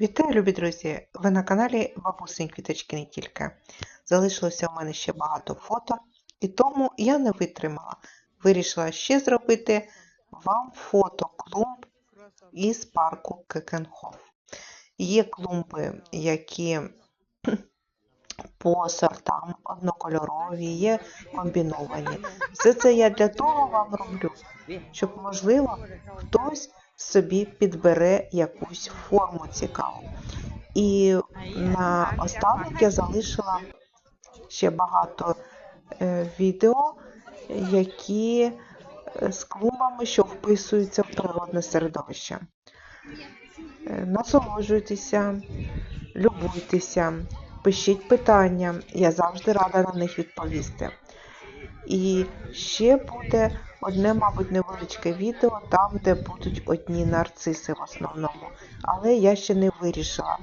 Вітаю, любі друзі! Ви на каналі Бабусень Квіточки не тільки. Залишилося у мене ще багато фото, і тому я не витримала. Вирішила ще зробити вам фото клумб із парку Кекенхоф. Є клумби, які по сортам однокольорові, є комбіновані. Все це я для того вам роблю, щоб, можливо, хтось собі підбере якусь форму цікаву. І на останок я залишила ще багато е, відео, які е, з клумбами, що вписуються в природне середовище. Е, Насолоджуйтеся, любуйтеся, пишіть питання, я завжди рада на них відповісти. І ще буде одне, мабуть, невеличке відео, там, де будуть одні нарциси в основному. Але я ще не вирішила.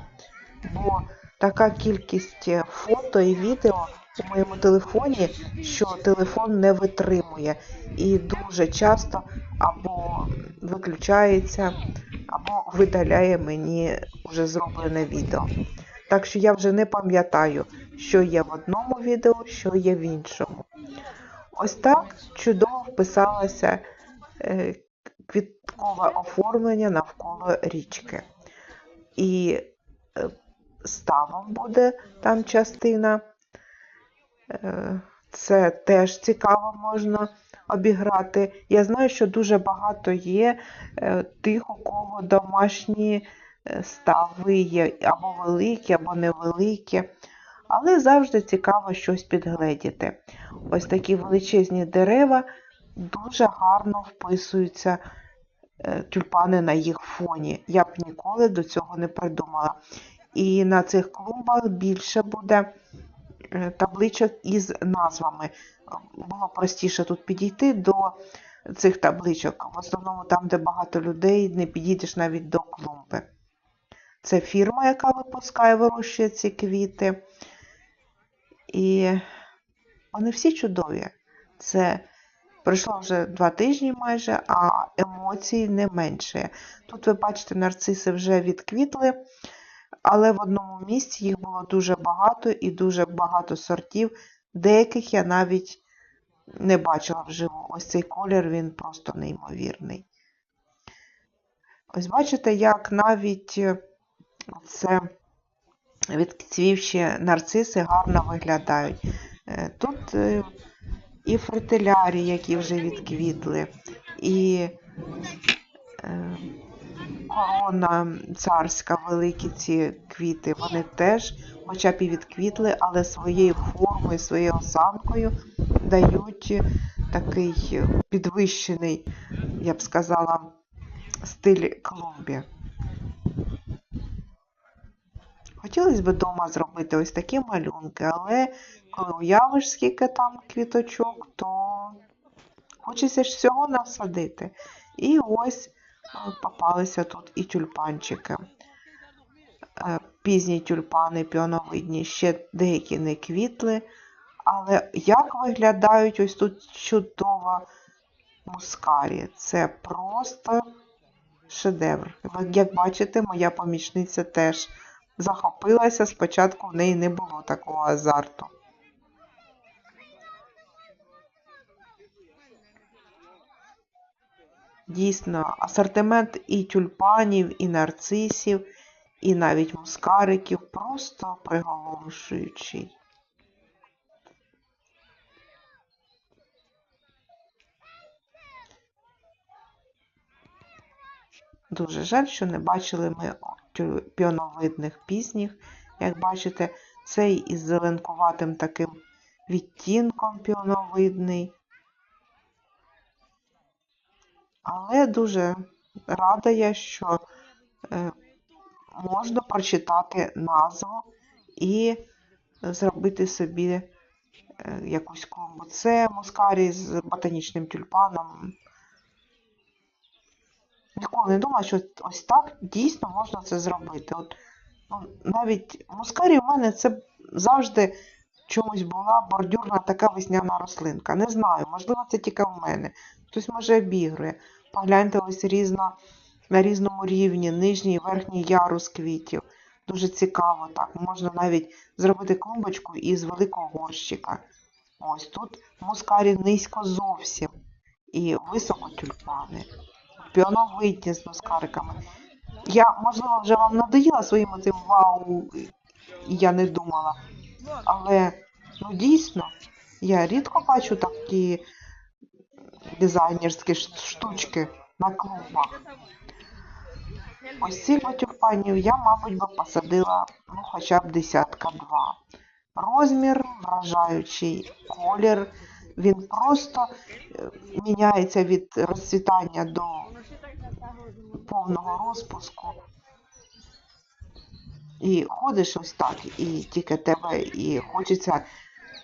Бо така кількість е, фото і відео у моєму телефоні, що телефон не витримує. І дуже часто або виключається, або видаляє мені вже зроблене відео. Так що я вже не пам'ятаю, що є в одному відео, що є в іншому. Ось так чудово вписалося е, квіткове оформлення навколо річки. І е, ставом буде там частина. Е, Це теж цікаво можна обіграти. Я знаю, що дуже багато є тих, у кого домашні стави є або великі, або невеликі. Але завжди цікаво щось підгледіти. Ось такі величезні дерева дуже гарно вписуються е, тюльпани на їх фоні. Я б ніколи до цього не придумала. І на цих клумбах більше буде е, табличок із назвами. Було простіше тут підійти до цих табличок. В основному там, де багато людей, не підійдеш навіть до клумби. Це фірма, яка випускає, вирощує ці квіти. І вони всі чудові. Це пройшло вже два тижні майже, а емоцій не менше. Тут ви бачите, нарциси вже відквітли, але в одному місці їх було дуже багато і дуже багато сортів. Деяких я навіть не бачила вживу. Ось цей колір, він просто неймовірний. Ось бачите, як навіть це відцвівші нарциси гарно виглядають. Е, Тут е, і фритилярі, які вже відквітли, і е, корона царська, великі ці квіти, вони теж, хоча б і відквітли, але своєю формою, своєю осанкою дають такий підвищений, я б сказала, стиль клумбі. Хотілося б вдома зробити ось такі малюнки, але коли уявиш, скільки там квіточок, то хочеться ж всього насадити. І ось е, попалися тут і тюльпанчики. Е, Пізні тюльпани піоновидні, ще деякі не квітли. Але як виглядають ось тут чудова мускарі. Це просто шедевр. Як бачите, моя помічниця теж захопилася, спочатку в неї не було такого азарту. Дійсно, асортимент і тюльпанів, і нарцисів, і навіть мускариків просто приголомшуючий. Дуже жаль, що не бачили ми піоновидних пізніх. Як бачите, цей із зеленкуватим таким відтінком піоновидний. Але дуже рада я, що е, можна прочитати назву і зробити собі е, якусь клумбу. Це мускарій з ботанічним тюльпаном. Ніколи не думала, що ось так дійсно можна це зробити. От, ну, навіть мускарі в мене це завжди чомусь була бордюрна така весняна рослинка. Не знаю, можливо, це тільки в мене. Хтось може обігрує. Погляньте ось різно на різному рівні, нижній і верхній ярус квітів. Дуже цікаво так. Можна навіть зробити клумбочку із великого горщика. Ось тут мускарі низько зовсім і високо тюльпани. Піоновидні з мускариками. Я, можливо, вже вам надоїла своїм цим вау, я не думала. Але ну дійсно, я рідко бачу такі дизайнерські штучки на клумбах. Ось цих тюльпанів я, мабуть, би посадила ну, хоча б десятка два. Розмір вражаючий, колір. Він просто е, міняється від розцвітання до повного розпуску. І ходиш ось так, і тільки тебе, і хочеться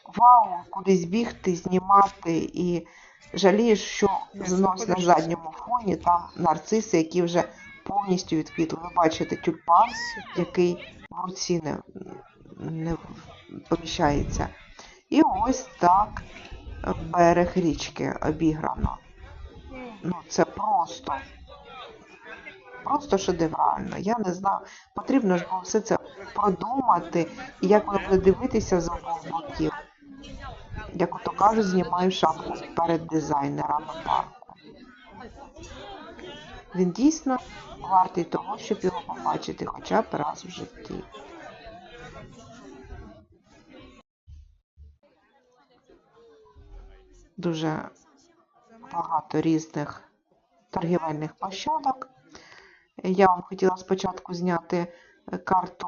вау, кудись бігти, знімати, і жалієш, що знось на задньому фоні там нарциси, які вже повністю відквітли. Ви бачите тюльпан, який в руці не, не поміщається. І ось так берег річки обіграно. Ну, це просто, просто шедеврально. Я не знаю, потрібно ж було все це продумати, і як воно дивитися з обох боків. Як ото кажуть, знімаю шапку перед дизайнерами парку. Він дійсно вартий того, щоб його побачити хоча б раз в житті. Дуже багато різних торгівельних площадок. Я вам хотіла спочатку зняти карту,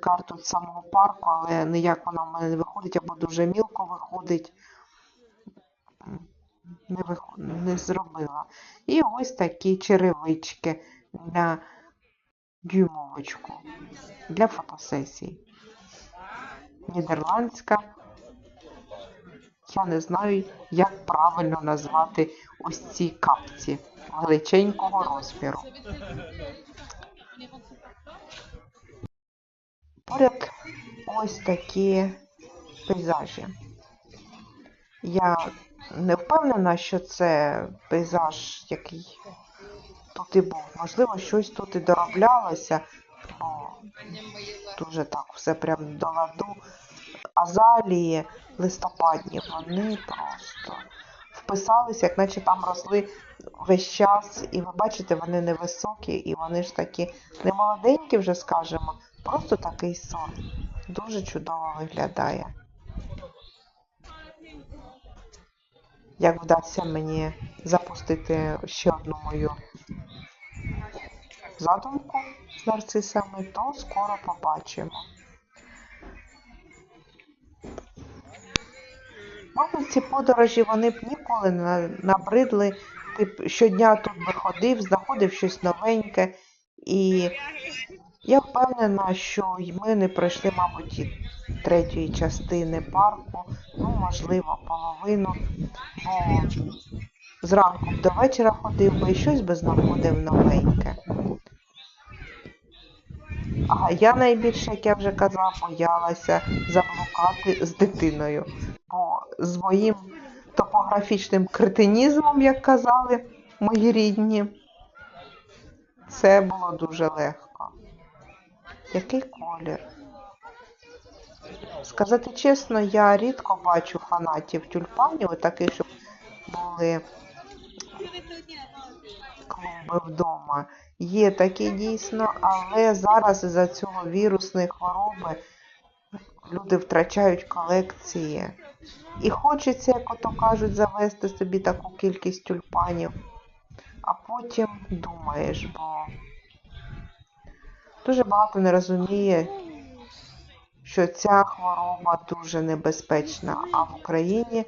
карту самого парку, але ніяк вона в мене не виходить, або дуже мілко виходить. Не, виход... не зробила. І ось такі черевички на дюймовочку для фотосесій. Нідерландська. Я не знаю, як правильно назвати ось ці капці величенького розміру. Поряд ось такі пейзажі. Я не впевнена, що це пейзаж, який тут і був. Можливо, щось тут і дороблялося, бо дуже так все прям до ладу. Азалії листопадні, вони просто вписалися, як наче там росли весь час, і ви бачите, вони невисокі, і вони ж такі не молоденькі вже, скажемо, просто такий сон. Дуже чудово виглядає. Як вдасться мені запустити ще одну мою задумку з нарцисами, то скоро побачимо. Мабуть, ці подорожі вони б ніколи не набридли. Ти б щодня тут би ходив, знаходив щось новеньке. І я впевнена, що ми не пройшли, мабуть, третьої частини парку, ну, можливо, половину. Бо зранку до вечора ходив би і щось би знаходив новеньке. А я найбільше, як я вже казала, боялася заблукати з дитиною. Бо з моїм топографічним кретинізмом, як казали мої рідні, це було дуже легко. Який колір? Сказати чесно, я рідко бачу фанатів тюльпанів, таких, щоб були клумби вдома. Є такі дійсно, але зараз із-за цього вірусної хвороби люди втрачають колекції. І хочеться, як ото кажуть, завести собі таку кількість тюльпанів. А потім думаєш, бо дуже багато не розуміє, що ця хвороба дуже небезпечна. А в Україні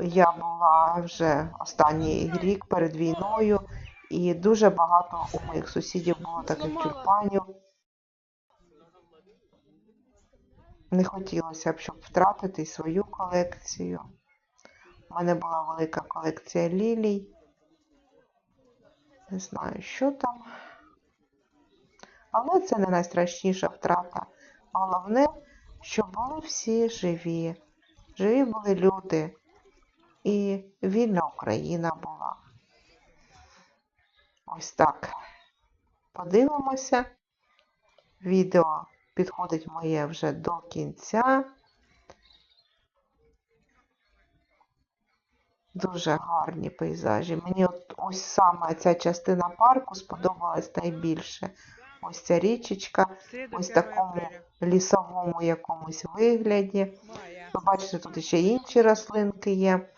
я була вже останній рік перед війною, і дуже багато у моїх сусідів було таких тюльпанів. Не хотілося б, щоб втратити свою колекцію. У мене була велика колекція лілій. Не знаю, що там. Але це не найстрашніша втрата. Головне, щоб були всі живі. Живі були люди. І вільна Україна була. Ось так. Подивимося. Відео підходить моє вже до кінця. Дуже гарні пейзажі. Мені от ось саме ця частина парку сподобалась найбільше. Ось ця річечка ось такому лісовому якомусь вигляді. Ви бачите, тут ще інші рослинки є.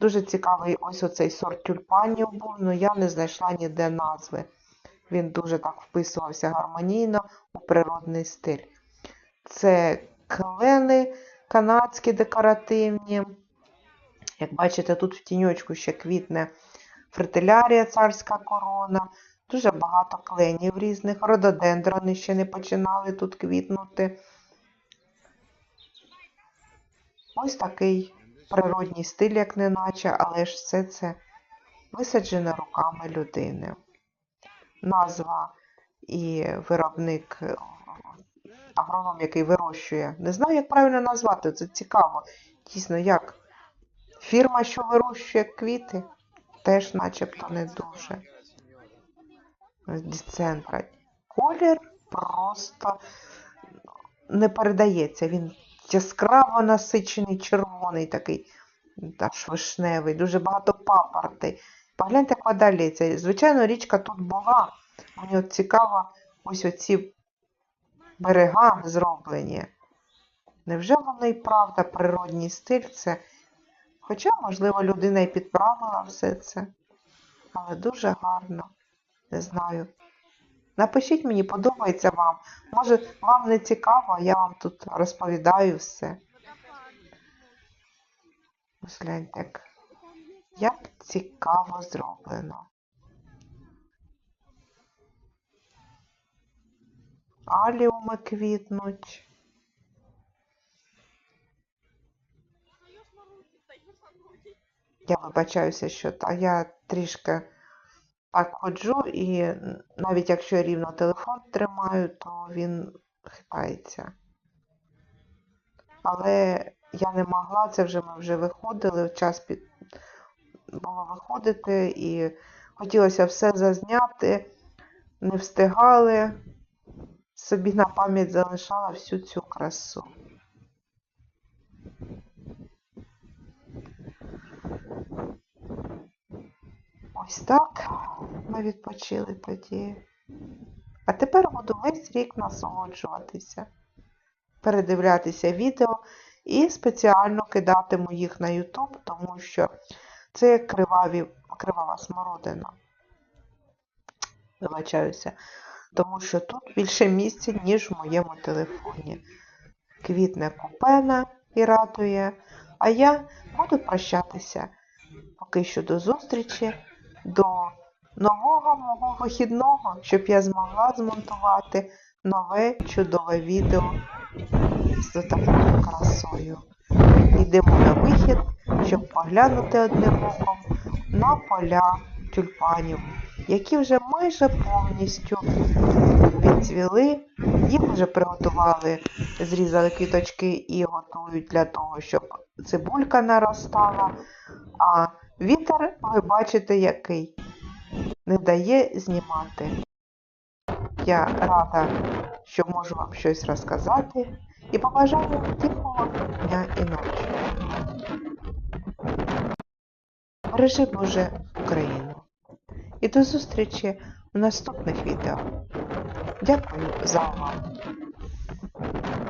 Дуже цікавий ось оцей сорт тюльпанів був, але я не знайшла ніде назви. Він дуже так вписувався гармонійно у природний стиль. Це клени канадські декоративні. Як бачите, тут в тіньочку ще квітне фритилярія царська корона. Дуже багато кленів різних. Рододендрони ще не починали тут квітнути. Ось такий природній стиль, як неначе, але ж все це висаджено руками людини. Назва і виробник, е, агроном, який вирощує. Не знаю, як правильно назвати, це цікаво. Дійсно, як фірма, що вирощує квіти, теж начебто не дуже. Ось Колір просто не передається. Він яскраво насичений, червоний такий, аж вишневий, дуже багато папоротей. Погляньте, вода. Звичайно, річка тут була. Мені от цікаво, ось оці берега зроблені. Невже воно і правда природній стиль це? Хоча, можливо, людина і підправила все це. Але дуже гарно. Не знаю. Напишіть мені, подобається вам. Може, вам не цікаво, я вам тут розповідаю все. Ось гляньте, як, як цікаво зроблено. Аліуми квітнуть. Я вибачаюся, що та я трішки так ходжу, і навіть якщо я рівно телефон тримаю, то він хитається. Але я не могла, це вже ми вже виходили, час під... було виходити і хотілося все зазняти, не встигали, собі на пам'ять залишала всю цю красу. Ось так ми відпочили тоді. А тепер буду весь рік насолоджуватися, передивлятися відео і спеціально кидатиму їх на YouTube, тому що це криваві, кривава смородина. Вибачаюся, тому що тут більше місця, ніж в моєму телефоні. Квітне купена і радує, а я буду прощатися. Поки що до зустрічі, до нового мого вихідного, щоб я змогла змонтувати нове чудове відео з такою красою. Йдемо на вихід, щоб поглянути одним оком на поля тюльпанів, які вже майже повністю відцвіли. Їх вже приготували, зрізали квіточки і готують для того, щоб цибулька наростала. А вітер, ви бачите, який не дає знімати. Я рада, що можу вам щось розказати і побажаю тихого дня і ночі. Бережи Боже Україну. І до зустрічі в наступних відео. Дякую за увагу.